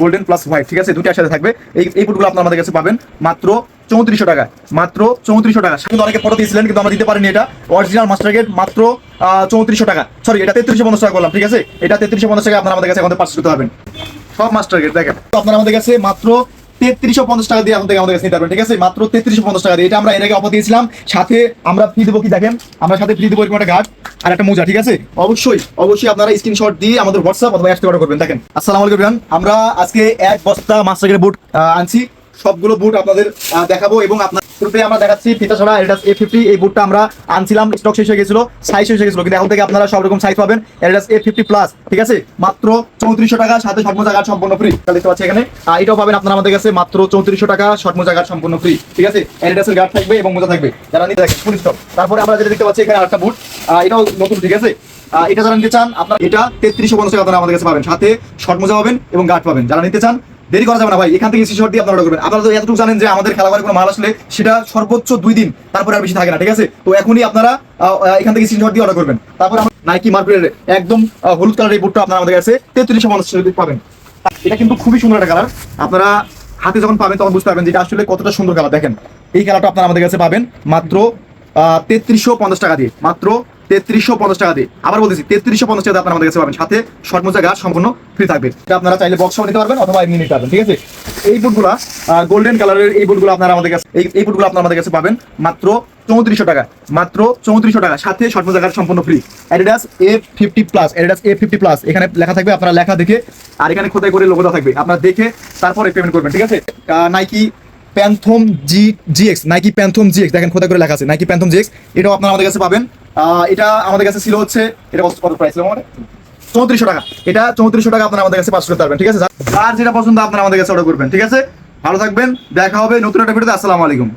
Golden plus white ঠিক আছে? দুটি একসাথে থাকবে। এই এই বুটগুলো আপনার আমাদের কাছে পাবেন মাত্র চৌত্রিশশো টাকা মাত্র চৌত্রিশশো টাকা। কিন্তু অনেকে ফটো দিয়েছিলেন, কিন্তু আমরা দিতে পারিনি এটা। অরিজিনাল মাস্টার গেট মাত্র চৌত্রিশশো টাকা। সরি এটা তেত্রিশশো পঞ্চাশ টাকা করলাম ঠিক আছে? এটা তেত্রিশশো পঞ্চাশ টাকা আপনার আমাদের কাছে আমাদের পার্চেস করতে পারবেন সব মাস্টার গেট দেখেন। তো আপনার আমাদের কাছে মাত্র তেত্রিশশো পঞ্চাশ টাকা দিয়ে আমাদের আমাদের কাছে নিতে পারবেন, ঠিক আছে? মাত্র তেত্রিশশো পঞ্চাশ টাকা দিয়ে। এটা আমরা এর আগে অফার দিয়েছিলাম। সাথে আমরা ফ্রি দেবো কি দেখেন? আমরা সাথে ফ্রি দেবো এরকম একটা ঘাট আর একটা মোজা, ঠিক আছে? অবশ্যই অবশ্যই আপনারা স্ক্রিনশট দিয়ে আমাদের হোয়াটসঅ্যাপ অথবা অ্যাপস অর্ডার করবেন। দেখেন, আসসালামু আলাইকুম। আমরা আজকে এক বস্তা মাস্টার বুট আনছি। সবগুলো বুট আপনাদের দেখাবো এবং আপনার শুরুতে আমরা দেখাচ্ছি ফিতা ছড়া এডিডাস এ ফিফটি এই বুটটা আমরা আনছিলাম স্টক শেষ হয়ে গেছিল সাইজ শেষ হয়ে গেছিল, কিন্তু এখন থেকে আপনারা সব রকম সাইজ পাবেন এডিডাস এ ফিফটি প্লাস ঠিক আছে? মাত্র চৌত্রিশশো টাকা, সাথে শর্ট মোজা সম্পূর্ণ ফ্রি দেখতে পাচ্ছি এখানে। আর এটাও পাবেন আপনারা আমাদের কাছে, মাত্র চৌত্রিশশো টাকা শর্ট মোজা সম্পূর্ণ ফ্রি ঠিক আছে? এডিডাসের গার্ড থাকবে এবং মোজা থাকবে। যারা নিতে দেখেন ফুল স্টক তারপরে আমরা যেটা দেখতে পাচ্ছি, এখানে আরেকটা বুট এটাও নতুন, ঠিক আছে? এটা যারা নিতে চান, আপনারা এটা তেত্রিশশো পঞ্চাশ টাকা আমাদের কাছে পাবেন। সাথে শর্ট মোজা পাবেন এবং গার্ড পাবেন। যারা নিতে চান দেরি করা যাবে না ভাই, এখান থেকে স্ক্রিনশট দিয়ে order করবেন। আপনারা তো এতটুকু জানেন যে আমাদের খেলাঘরে কোনো মাল আসলে সেটা সর্বোচ্চ দুই দিন, তারপরে আর বেশি থাকে না, ঠিক আছে? তো এখনই আপনারা এখান থেকে স্ক্রিনশট দিয়ে অর্ডার করবেন। তারপর নাইকি মার্কেটের একদম হলুদ কালার এই বুটটা আপনারা আমাদের কাছে তেত্রিশশো মানুষ পাবেন। এটা কিন্তু খুবই সুন্দর একটা কালার আপনারা হাতে যখন পাবেন তখন বুঝতে পারবেন যে এটা আসলে কতটা সুন্দর কালার দেখেন। এই কালারটা আপনারা আমাদের কাছে পাবেন মাত্র তেত্রিশশো পঞ্চাশ টাকা দিয়ে, মাত্র তেত্রিশশো পঞ্চাশ টাকা দিয়ে। আবার বলতেছি, তেত্রিশশো পঞ্চাশ টাকা আপনারা আমাদের কাছে পাবেন। সাথে মোজা গাছ সম্পূর্ণ ফ্রি থাকবে। আপনারা চাইলে নিতে পারবেন অথবা এমনি নিতে পারবেন, ঠিক আছে? এই বুটগুলা গোল্ডেন কালারের এই বুটগুলো আপনারা আমাদের কাছে এই এই বুটগুলো আমাদের কাছে পাবেন মাত্র চৌত্রিশশো টাকা। মাত্র চৌত্রিশশো টাকা। সাথে শর্ট মোজা গাছ সম্পূর্ণ free Adidas A fifty plus Adidas A fifty plus এখানে লেখা থাকবে, আপনারা লেখা দেখে, আর এখানে খোদাই করে লোগোটা থাকবে। আপনারা দেখে তারপরে পেমেন্ট করবেন, ঠিক আছে? Nike Phantom G GX Nike Phantom GX দেখেন খোদা করে লেখা আছে নাইকি প্যান্থম জিএক্স এটাও আপনারা আমাদের কাছে পাবেন। এটা আমাদের কাছে ছিল হচ্ছে, এটা কত- প্রাইস ছিল আমাদের? চৌত্রিশশো টাকা। এটা চৌত্রিশশো টাকা আপনারা আমাদের কাছে পাস করতে পারবেন ঠিক আছে যার যেটা পছন্দ আপনারা আমাদের কাছে অর্ডার করবেন, ঠিক আছে? ভালো থাকবেন, দেখা হবে নতুন একটা ভিডিওতে, আসসালামু আলাইকুম।